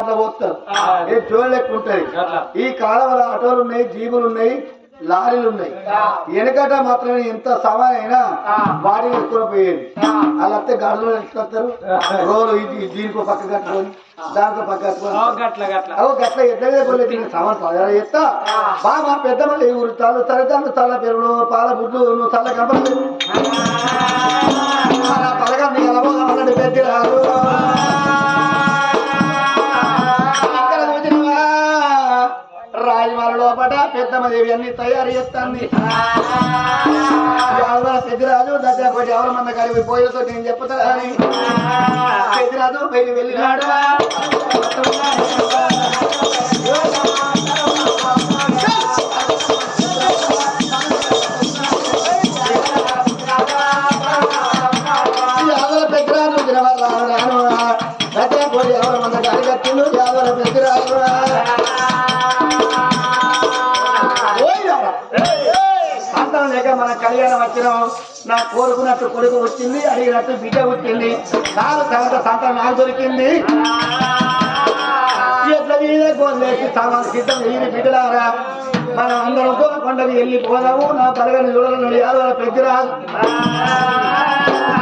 అట్లా ఏ లెక్క ఉంటది ఈ కాలంలో ఆటోలు ఉన్నాయి జీబులు ఉన్నాయి లారీలు ఉన్నాయి. వెనకట మాత్రం ఎంత అయినా వాటిని ఎత్తుకొని పోయేది. వాళ్ళంతా గడులు ఎత్తుకొస్తారు రోలు ఇది దీనికో పక్క కట్టుకొని దానికో పక్క కట్టుకొని. గట్ల ఎట్లనే పోలేదు సామాన్ పదహారు ఎత్తా. బాగా మా పెద్ద మళ్ళీ ఊరు తల తల్లిదండ్రులు తల్ల పెరుడు పాల బుడ్లు నువ్వు తల్ల కంపలు పలగా మీ అలవో అన్నట్టు రాజమాల లోపట పెద్దమ్మదేవి అన్ని తయారు చేస్తాంది. ఎవరు పెద్దరాజు దశాపటి ఎవరు మన కలిపి పోయేతో నేను చెప్తా అని. పెద్దరాజు బయట వెళ్ళినాడు. కళ్యాణం వచ్చినాం నా కోరుకున్నట్టు కొడుకు వచ్చింది అడిగినట్టు బిడ్డ పుట్టింది. నాలుగు తర్వాత సంతానం నాకు దొరికింది. ఎట్ల మీద గోలేసి సామాన్ సిద్ధం ఈ బిడ్డలారా మనం అందరం కొండకి వెళ్ళి పోదాము నా పలగని చూడలను యాదవ పెద్దరాజు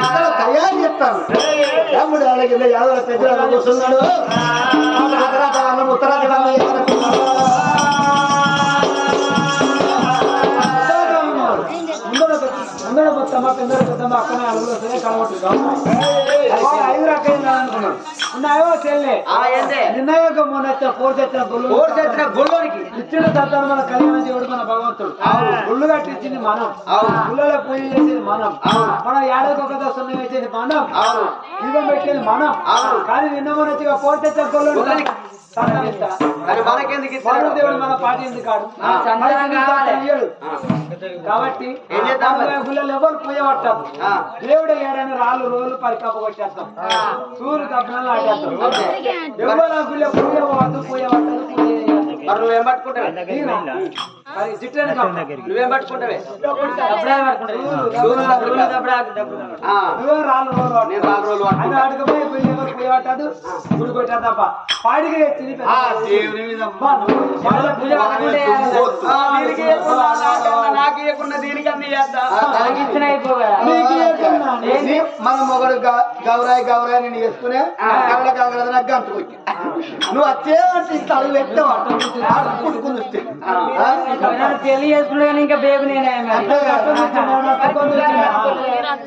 ఇక్కడ తయారు చెప్తాను తమ్ముడు అలాగే యాదవ పెద్దరాజు కూర్చున్నాడు. ఉత్తరాఖండ్ తర్వాత ముందర పోతామా? కిందర పోతామా? అక్కడ అడుగులు వస్తే కనబడుతుంది? ఐదు రకాలు అనుకున్నాను ఉన్నాయో చెల్లె నిన్నగా మొన్న వచ్చిన కోడి తెచ్చిన గొల్లు గొల్లోనికి? ఇచ్చిన సంతానం మన కళ్యాణ దేవుడు మన భగవంతుడు. గుళ్ళు కట్టించింది మనం. గుళ్ళలో పూజ చేసేది మనం. మన ఏడాదికి ఒక దశ వేసేది మనం. దీపం పెట్టేది మనం. కానీ నిన్న మొన్న కోడి తెచ్చిన గొల్లు కాబట్టి ఎవరు ఆ. దేవుడు ఏడని రాళ్ళు రోలు పరికప్ప కొట్టేస్తాం. సూర్యుడు తప్పనలు ఆటేస్తాం ఎవరు గుళ్ళ పూజ పోవద్దు మరి నువ్వేం పట్టుకుంటావు. నువ్వేం పట్టుకుంటావే? నాకు దీనికి అన్ని చేద్దా నీకు ఏకన్నా? నీ మన మొగడు గౌరాయి గౌరాయి నేను చేసుకునే కళ్ళ కాగలదు నాకు గంట కొట్టి నువ్వు వచ్చేవంటే ఇంత అడుగు పెట్టావు పుట్టుకుని వస్తే పెళ్ళి చేసుకున్నాను ఇంకా బేబీ నేనే?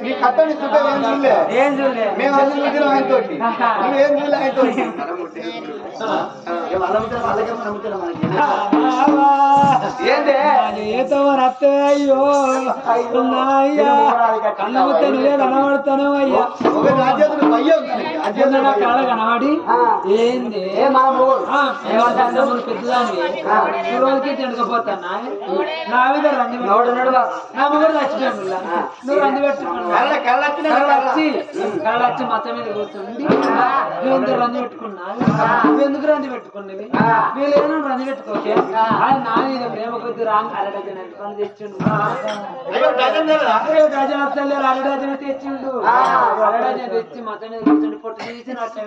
నీ కట్టని ఏం చూడలే. ఏం చూడలే. మేము అన్ని చూసినాం ఆయన తోటి నువ్వేం చూడలే ఆయన ఏతో రత్తే అయ్యో అయ్యా కళ్ళముత్త నువ్వే కనబడతాను అయ్యా నా కనబడి ఏంది? ఆ, రోజుకి తినకపోతానా నా మీద నా మొగుడు నువ్వు రంది పెట్టుకున్నావు కళ్ళ మీద కూర్చుండి నువ్వు పెట్టుకున్నా ఎందుకు రంది పెట్టుకున్నది వీళ్ళేమో రంది పెట్టుకోకే నా మీద ప్రేమ కొద్ది రాంగ్ అరడజన తెచ్చిండు? డజన్ అరడజన తెచ్చిండు. అరడజన తెచ్చి మచ్చ మీద కూర్చుండి పొట్టు తీసి నట్ట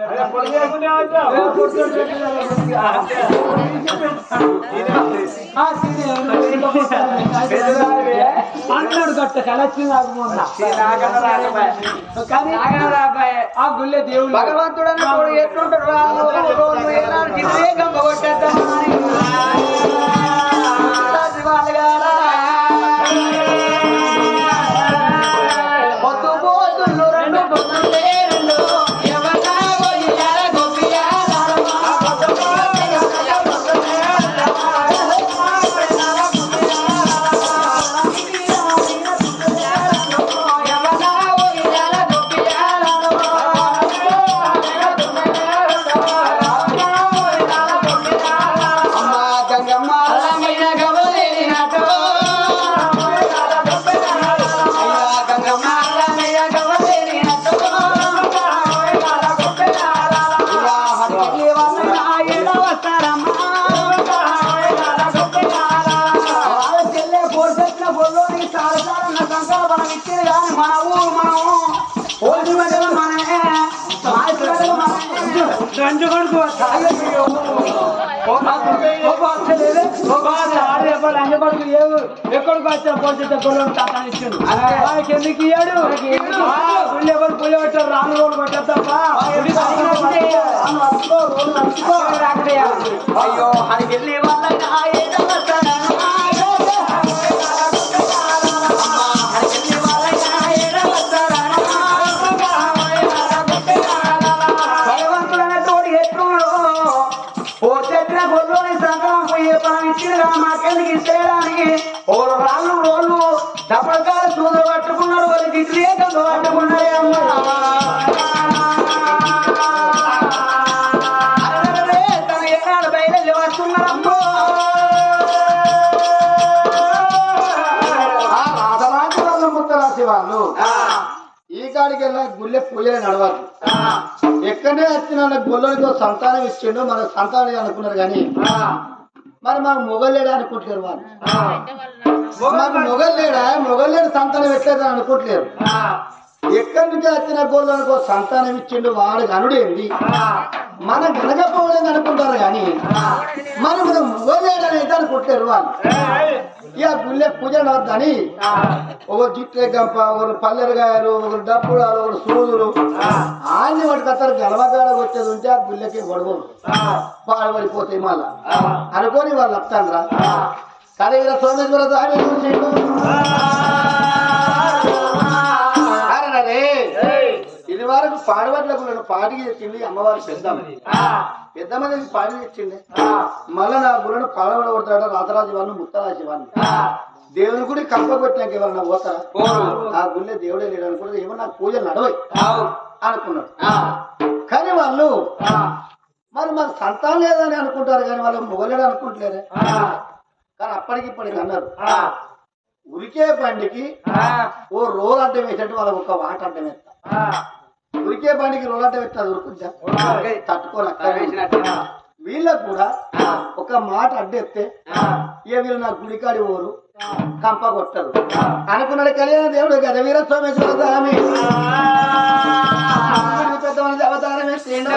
అన్నాడు గట్ట కలచ్చి నాకు మొన్న కానీ ఆ గుళ్ళే దేవుడు భగవంతుడు ఎట్లుంటాడు ఏవు ఎక్కడికి వచ్చిన పోతే గొల్లం తాత ఇచ్చాడు వాడికి ఎందుకు ఇయ్యాడు గుళ్ళు ఎవరు పులి పెట్టారు రాను రోడ్డు కొట్టేద్దాపా అయ్యో అడిగి వాళ్ళ పూజలు నడవద్దు ఎక్కడే వచ్చిన గొల్లడితో సంతానం ఇచ్చిండు మన సంతానం అనుకున్నారు కానీ మరి మాకు మొగలు లేడా అనుకుంటలేరు వాళ్ళు. మాకు మొగలు లేడా? మొగలు లేడు సంతానం ఎట్లేదు అనుకుంటలేరు. ఎక్కడి నుంచి వచ్చిన గొల్లడికో సంతానం ఇచ్చిండు వాడు గనుడేంది మన గనకపోవడం అనుకుంటారు కానీ మనం మొగలు లేడని వాళ్ళు. ఇక గుళ్ళే పూజ నడవద్దని ఒక జిట్టే గంప ఒకరు పల్లెరగాయలు ఒకరు డప్పుడాలు ఒకరు సూదులు. ఆన్ని వాటి గలవగాడ వచ్చేది ఉంటే ఆ గుళ్ళకి గొడవలు. పాడబడిపోతాయి మళ్ళా. అనుకొని వాళ్ళు వస్తాండ్రా. కానీ ఇలా సోమేశ్వర దాని చూసి ఇది వరకు పాడబట్లకు నేను పాడి తెచ్చింది అమ్మవారి పెద్దమ్మ. పెద్దమ్మ దగ్గర పాడి తెచ్చింది మళ్ళా నా గురుడు పాడబడ కొడతాడు రాతరాజు వాళ్ళు ముత్తరాజు వాళ్ళు దేవుని గుడి కంప కొట్టినాక ఎవరన్నా పోతారా? ఆ గుళ్ళే దేవుడే లేడు అనుకుంటే ఏమో నాకు పూజలు నడవై అనుకున్నాడు. కానీ వాళ్ళు మరి మాకు సంతానం లేదని అనుకుంటారు కానీ వాళ్ళు మొగలేడు అనుకుంటలేరే. కానీ అప్పటికి ఇప్పటికి అన్నారు. ఉరికే బండికి ఓ రోల్ అడ్డం వేసేట్టు వాళ్ళకి ఒక వాట అడ్డం వేస్తా. ఉరికే బండికి రోల్ అడ్డం వేస్తా అది ఉరుకుందా తట్టుకోలేక వీళ్ళకు కూడా ఒక మాట అడ్డెత్తే ఏ వీళ్ళు నా గుడికాడి ఓరు కంప కొట్టరు. అనుకున్నాడు కళ్యాణ దేవుడు గద వీర సోమేశ్వర స్వామి పెద్ద మనిషి అవతారం ఎత్తిండు.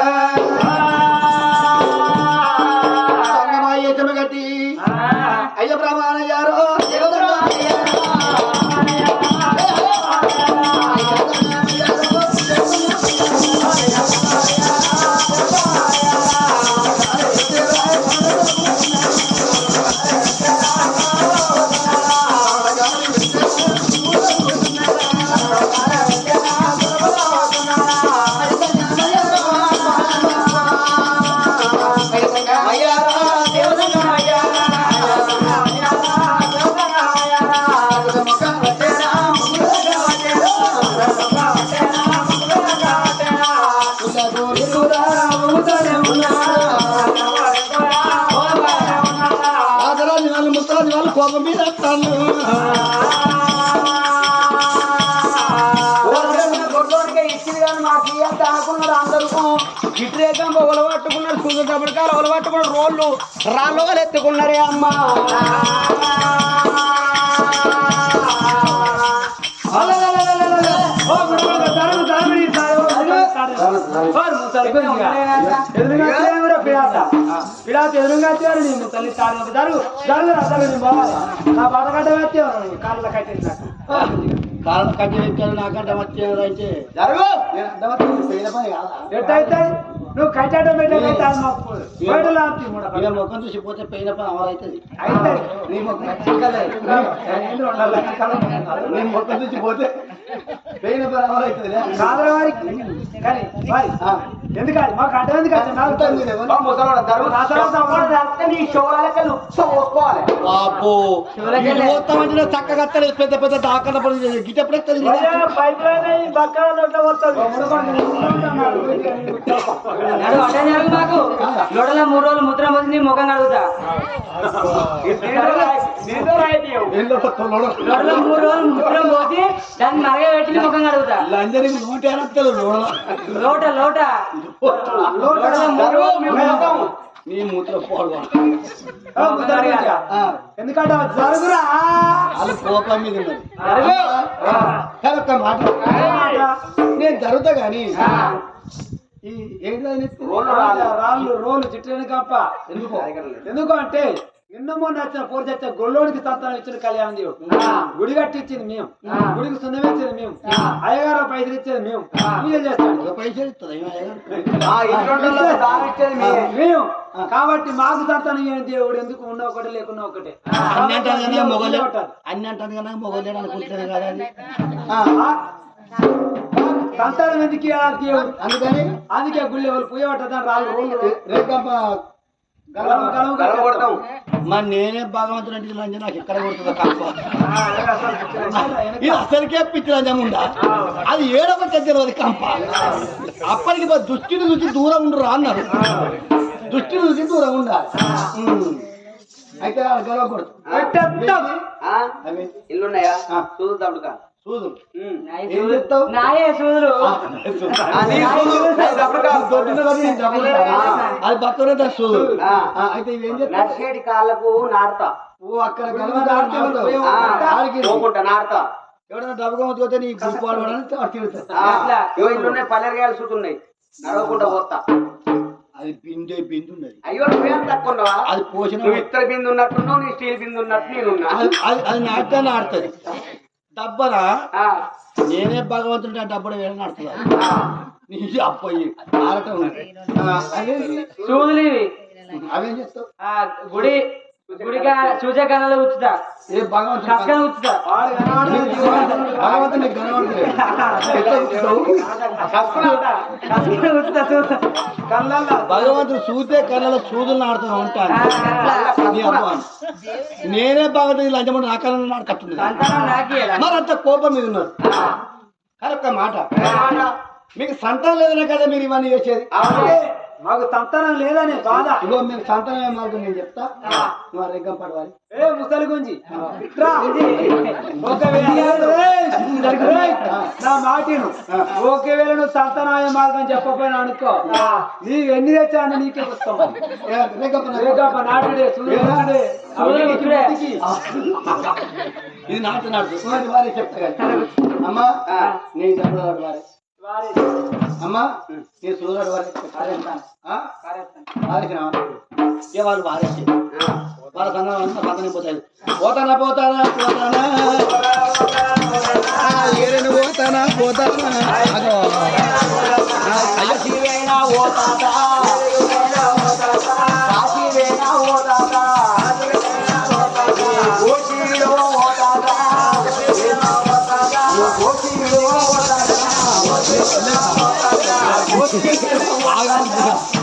ఆదరాజు వాళ్ళు ముత్తరాజు వాళ్ళు కోపం మీద వస్తాను. మాకు అనుకున్నారు అందరూ. ఇటురేకం ఒకలు సూర్యుడు రోళ్ళు రాళ్ళు ఒకలు ఎత్తుకున్నారే అమ్మా. పిలాత్ ఎదురుగా వచ్చారు నీ ముసలి తాడు జరుగు జరుగు అసలు నీ బావాలి నా బాధ కట్ట వచ్చేవారు కాళ్ళ కట్టేసినట్టు కాళ్ళ కట్టి పెట్టారు నాకంటే వచ్చేవారు అయితే? జరుగు! నేను ఎట్టయితే నువ్వు లాంటి ఇక ముఖం చూసి పోతే పోయిన పని అమలవుతుంది నీ నీ ముఖం చూసి పోతే మాకు చక్కగా పెద్ద పెద్ద దాకా పడి గిట్ట ఎప్పుడు పైప్ లైన్ అయ్యి బక్కల నోట్లో వస్తుంది. నడు అటే జరుగు మాకు. లోడల మూడు రోజులు ముద్ర నీ ముఖం కడుగుతా. లోడల? మూడు రోజులు ముద్ర పోసి దాన్ని పెట్టి ముఖం కడుగుతా. లోట లోట. నీ మూత్ర ఎందుకంటే జరుగురా? వాళ్ళు కోపం మీద ఉన్నారు జరుగు. కానీ ఒక్క మాట. నేను జరుగుతా గాని ఈ ఏంటి? రోళ్ళు రోలు చిట్టని కంప ఎందుకు? ఎందుకు అంటే నిన్నమో నచ్చిన పోరు చచ్చ గొల్లోడికి సంతానం ఇచ్చిన కళ్యాణం దేవుడు గుడి కట్టించింది మేము. గుడికి సున్నం ఇచ్చింది మేము. అయ్యగారు పైసలు ఇచ్చేది మేము. పూజ చేస్తాడు పైసలు ఇస్తుందా ఏం. మేము. కాబట్టి మాకు సంతానం ఇవ్వని దేవుడు ఎందుకు ఉన్న ఒకటి లేకున్నా ఒకటే. అన్ని అంటారు కదా. అన్ని అంటారు కదా సంతానం ఎందుకు అందుకని అందుకే గుళ్ళి ఎవరు పూజ పట్టదని రాళ్ళు రోళ్ళు కొడతాం. మరి నేనే భగవంతుడు అంటే లంజ నాకు ఎక్కడ కొడుతుందో కంప వెనక- ఇది అసలుకే పిచ్చి లంజం ఉందా? అది ఏడవ తెలియదు కంప. అప్పటికి దృష్టిని చూసి దూరం ఉండరు అన్నారు. దృష్టిని చూసి దూరం ఉండాలి. అయితే? అవి. ఇల్లున్నాయా. చూద్దాం నాయే సూదులు. అది నేను దాని అయితే ఇవేం కాళ్ళకు నాడతా ఓ అక్కడ నాడతా ఎవడన్నా డబ్బుగా నీ గుంపు వాడడానికి అటు తిరుగుతావు. ఆ, అట్లా. ఇగో ఇల్లున్నాయి పల్లెరగాయలు నడవకుండా పోతా. అది పిండి ఉన్నది అయ్యో నువ్వేం తక్కువ అది పోసిన నువ్వు ఇత్తడి బిందు ఉన్నట్టున్నావు నీ స్టీల్ బిందు ఉన్నట్టు నేనున్నా. అది నాటితే ఆడుతుంది డబ్బరా? నేనే భగవంతుడి ఆ డబ్బులు వేరే నాడుతుంది ఆ. నీ అప్పయ్యి. ఆడటం అవేం చేస్తావు? గుడి గుడిగా ఉచ్చుతా భగవంతుడు ఉచ్చుతా ఉచ్చుతా కళ్ళల్లో. చూస్తే కళ్ళలో సూదులు ఆడుతూ ఉంటాను. నేనే భగవంతుడి లంచమంటే నా కళ్ళలో నాడుకట్టుంది మరి అంత కోపం మీద ఉన్నారు. కానీ ఒక్క మాట మీకు సంతానం లేదనే కదా మీరు ఇవన్నీ చేసేది? మాకు సంతానం లేదనే బాధ ఇగో మీరు సంతానం మార్గం నేను చెప్తా నువ్వు రెగ్గం పడవాలి ఏ ముసలి గుంజి నా మాటిను ఒకవేళ నువ్వు సంతానాయ మార్గం చెప్పకపోయినా అనుకో నీ ఎన్ని తెచ్చాను నీకే పుస్తకం రేగప్ప నాటుడే సూర్యుడే. ఇది నాటు నాటు చెప్తా అమ్మా నీ డబ్బులు వాడు వారే అమ్మా ఏ వాళ్ళు వారేసి వాళ్ళ సంఘం అంతా పక్కనే పోతాయి పోతానా పోతానా పోతానా? ఏరేను పోతానా?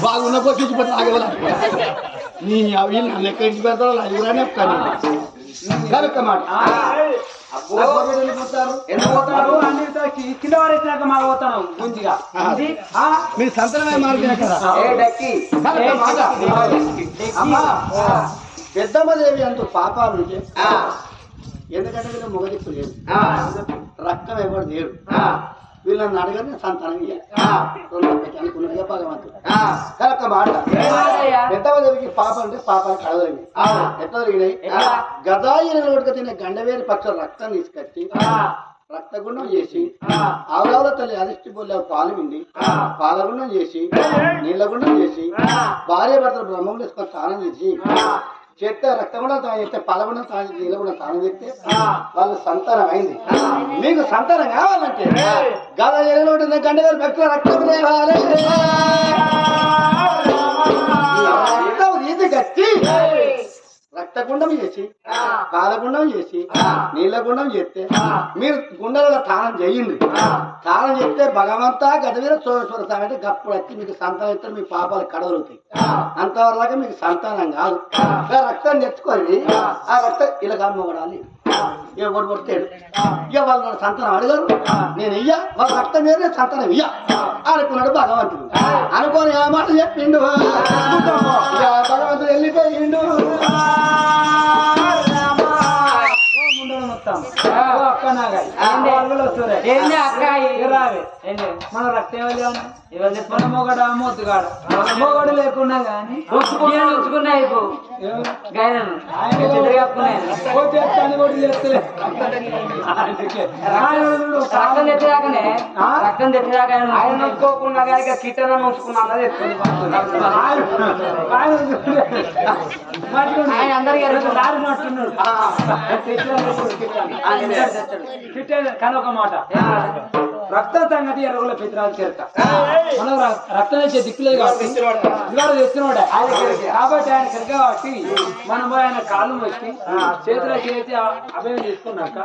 బాగున్న కొట్టి పట్టు ఆగవల నీ అవి నన్ను కానీ కనుక మాట మాకు పోతాను? మీరు సంతనమే మార్గం కదా ఏ డక్కి కనుక మాట అమ్మా పెద్దమ్మ దేవి అంటూ పాపాలు ఎందుకంటే మొగదిక్కు లేదు రక్తం ఎవరు లేరు వీళ్ళని అడగని సంతానం అనుకున్నదిగా భగవంతుడు మాట. దేవికి పాప అంటే పాపాలు అవును. ఎట్లా? జరిగినాయి? గదాయిన నోటికి తినే గండవేరి పచ్చ రక్తం తీసుకొచ్చి రక్తగుండం చేసి ఆవులావుల తల్లి అరిష్టి బొల్ల పాలు విండి పాలగుండం చేసి నీళ్ళగుండం చేసి భార్య భర్తలు బ్రహ్మం వేసుకొని స్నానం చేసి చేస్తే రక్తగుండం తాను చేస్తే పాలగుండం తాను నీళ్ళగుండం స్నానం చేస్తే వాళ్ళు సంతానం అయింది మీకు సంతానం కావాలంటే గద ఎనలోటి గండవేరి భక్తుల రక్తం తేవాలి. రక్తం ఇది గట్టి. రక్తగుండం చేసి పాలగుండం చేసి నీళ్ళగుండం చేస్తే మీరు గుండెలలో తానం చేయండి. తానం చేస్తే భగవంతా గదవీర చోర అంటే గప్పుడు వచ్చి మీకు సంతానం ఇస్తే మీ పాపాలు కడవలుతాయి అంతవరకు మీకు సంతానం కాదు. ఆ. రక్తం తెచ్చుకొని ఆ. రక్తం ఇలా కమ్మబడాలి ఎవడు కొడతాడు ఇక వాళ్ళు నన్ను సంతానం అడగరు. నేను ఇయ్య వాళ్ళ రక్తం వేరే సంతానం ఇయ్య. అనుకున్నాడు భగవంతుడు. అనుకోని ఆ మాట చెప్పిండు. ఏంది? అక్క రావే మన రక్తం ఇవాళ మన మొగడ మొద్దుగాడ మొగడు లేకున్నా గాని ఉంచుకున్నా. ఆయన చూడు, రక్తం తెచ్చేదాకానే? రక్తం తెచ్చేదాకా ఆయన. నొక్కోకుండా కానీ కిట్టన ఉంచుకున్నా అన్నది ఆయన- అందరికీ ఇప్పుడు కిట్టాని. కానీ ఒక మాట రక్త సంగతి ఎరుగుల పిత్రాలు చేరక మనం రక్తం వేసే దిక్కులేదు కాబట్టి ఇవాళ తెచ్చినోడే కాబట్టి ఆయన కనుక కాబట్టి మనం పోయి ఆయన కాళ్ళు వచ్చి చేతిలో చేతి అభయం తీసుకున్నాక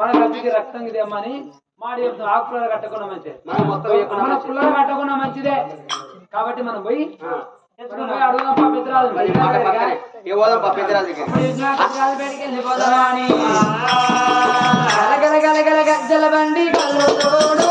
మన గతికి రక్తం ఇదేమని మాడి చెప్తాం. ఆకు పుల్లలు కట్టకుండా మంచిదే. మన పుల్లలు కట్టకుండా మంచిదే. కాబట్టి మనం పోయి మనం పోయి అడుగుదాం పా పిత్రాలు మాట పక్కనే ఏ పోదాం పా పెద్దరాజు దగ్గరికి. పిత్రాలు బయటికి వెళ్ళిపోదామా అని. గల గల గల గజ్జల బండి కళ్ళు తోడు,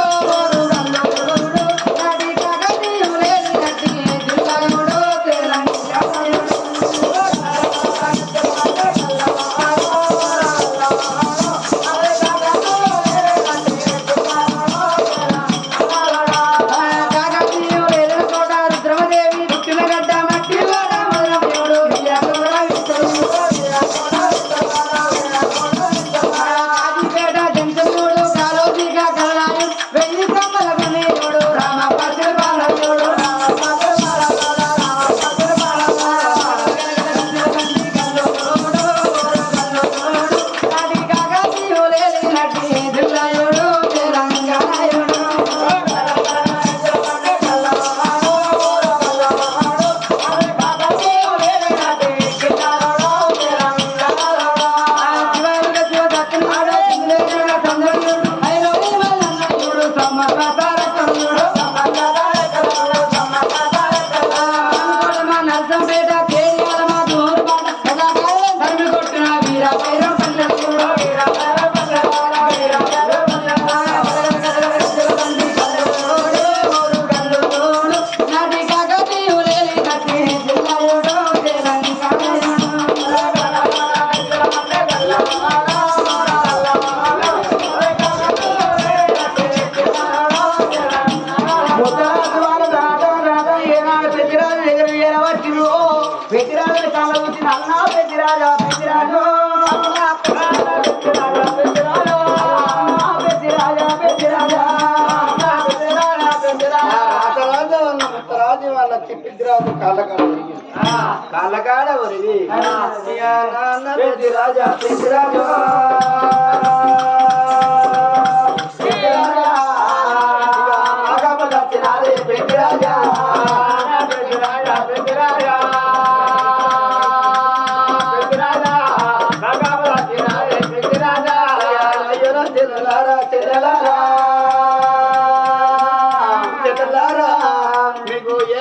కాళ్ళకాడ కాళ్ళకాడ ఒరిగి పెద్దిరాజా పెద్దిరాజు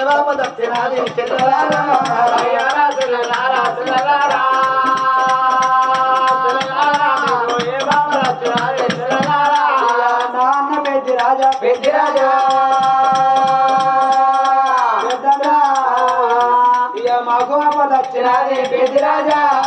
బాబు వచ్చినారే చెల్లలారా నాన్న పెద్ది రాజా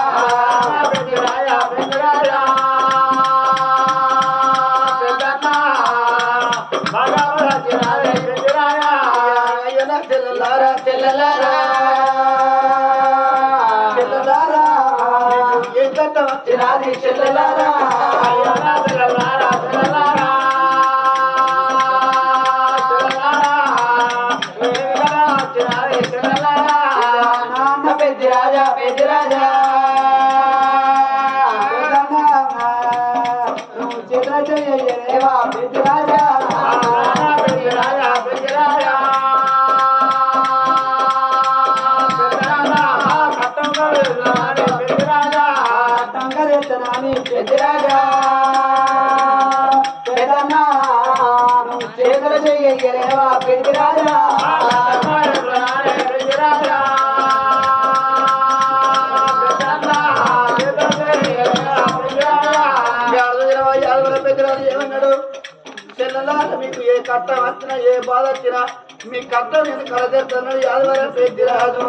ఏమన్నాడు? చెల్లలారా మీకు ఏ కట్ట వచ్చినా ఏ బాధ వచ్చినా మీ కట్ట నేను కలదేస్తున్నాడు యాదవరం పెద్దిరాజు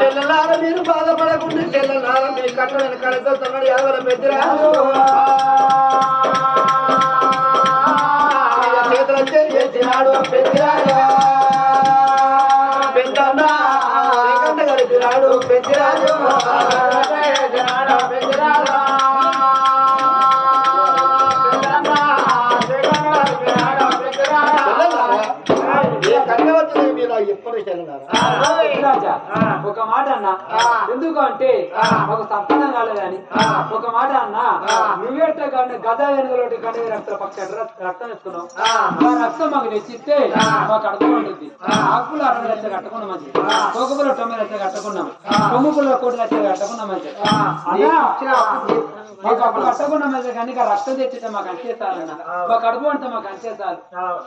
చెల్లలారా మీరు బాధపడకుండా చెల్లెలారా మీ కట్ట నేను కలదేస్తున్నాడు యాదవరం పెద్దిరాజు చేతులు వచ్చే చేసినాడు పెద్దరాజు Parabéns, రాజా. ఒక మాట అన్న. ఎందుకు అంటే ఒక సంతానం కాలేదని ఒక మాట అన్న. నువ్వేట కానీ గద వెనుకలోటి కానీ రక్త పక్ష రక్తం ఎత్తుకున్నావు ఆ. రక్తం మాకు తెచ్చిస్తే మాకు అర్థం ఉంటుంది. ఆకులు అరవై లక్షలు కట్టుకున్నాం మంచి కోకపుల తొమ్మిది లక్షలు కట్టుకున్నాం కొమ్ముపుల కోటి లక్షలు కట్టుకున్నాం మంచి మాకు అప్పుడు కట్టుకున్నాం మంచి కానీ రక్తం తెచ్చితే మాకు అంతే చాలన్న మా కడుపు అంటే మాకు చాలు.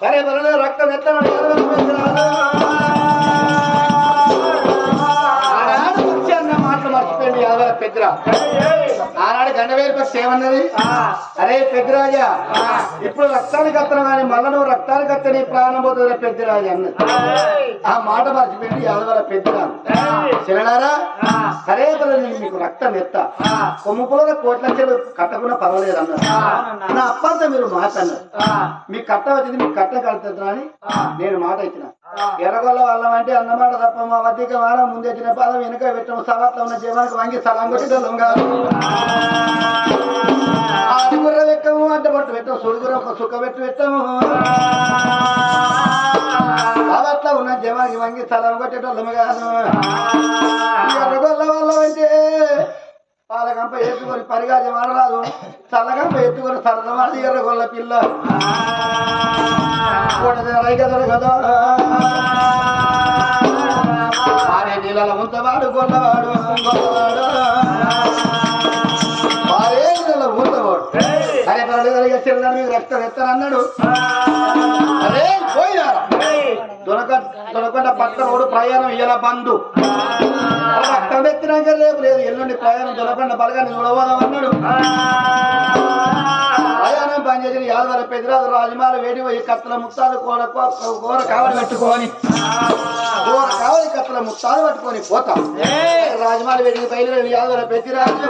సరే రక్తం ఎత్తమని మర్చిపోయింది యాదవల పెద్దరా ఆనాడు గండవేరు ఏమన్నది అరే పెద్దరాజా ఇప్పుడు రక్తానికి అత్తను కానీ మళ్ళా నువ్వు రక్తానికి అత్త నీ ప్రాణం పోతుంది పెద్దరాజా అన్నది ఆ. మాట మర్చిపోయింది యాదవల పెద్దరా శరణారా? సరే నేను మీకు రక్తం ఎత్త. కొమ్ముపులో కోట్ల లక్షలు కట్టకుండా పర్వాలేదు అన్నారు నా అప్పంతా మీరు మాట అన్నారు. మీ కట్ట వచ్చింది మీకు కట్ట కడుతుందా అని నేను మాట ఇచ్చిన. ఎర్రగొల్ల వాళ్ళం అంటే అన్నమాట తప్ప మా వద్దిక వాడ ముందు వచ్చిన పాదం వెనుక పెట్టము సవాట్లో ఉన్న జీవానికి వంగి సలాం కొట్టి కాదు ఆడుగుర్ర పెట్టము అంటే పట్టు పెట్టము సుడుగుర ఒక సుఖ పెట్టు పెట్టాము సవాట్లో ఉన్న జీవానికి వంగి సలాం కొట్టేటోళ్ళము కాదు ఎర్రగొల్ల వాళ్ళం అంటే పాలగంప ఎత్తుకొని పరిగాజి ఆడరాదు చల్లగంప ఎత్తుకొని సరదవాడి ఎర్రగొల్ల పిల్ల. కదా మీకు రక్తం ఎత్తనన్నాడు అరే పోయినారా దొరక పట్టణోడు ప్రయాణం ఇలా బంధు. రక్తం ఎత్తినాక రేపు లేదు ఎల్లుండి ప్రయాణం దొరకొండ బలగాన్ని చూడబోదామన్నాడు ప్రయాణం పనిచేసిన యాదవర పెద్దరాజు రాజమాల వేడి పోయి కత్తల ముత్తాలు కూర కూర కావలి పెట్టుకొని కూర కావలి కత్తల ముత్తాలు పట్టుకొని పోతాం. రాజమాల వేడికి బయలుదేరి యాదవర పెద్దరాజు.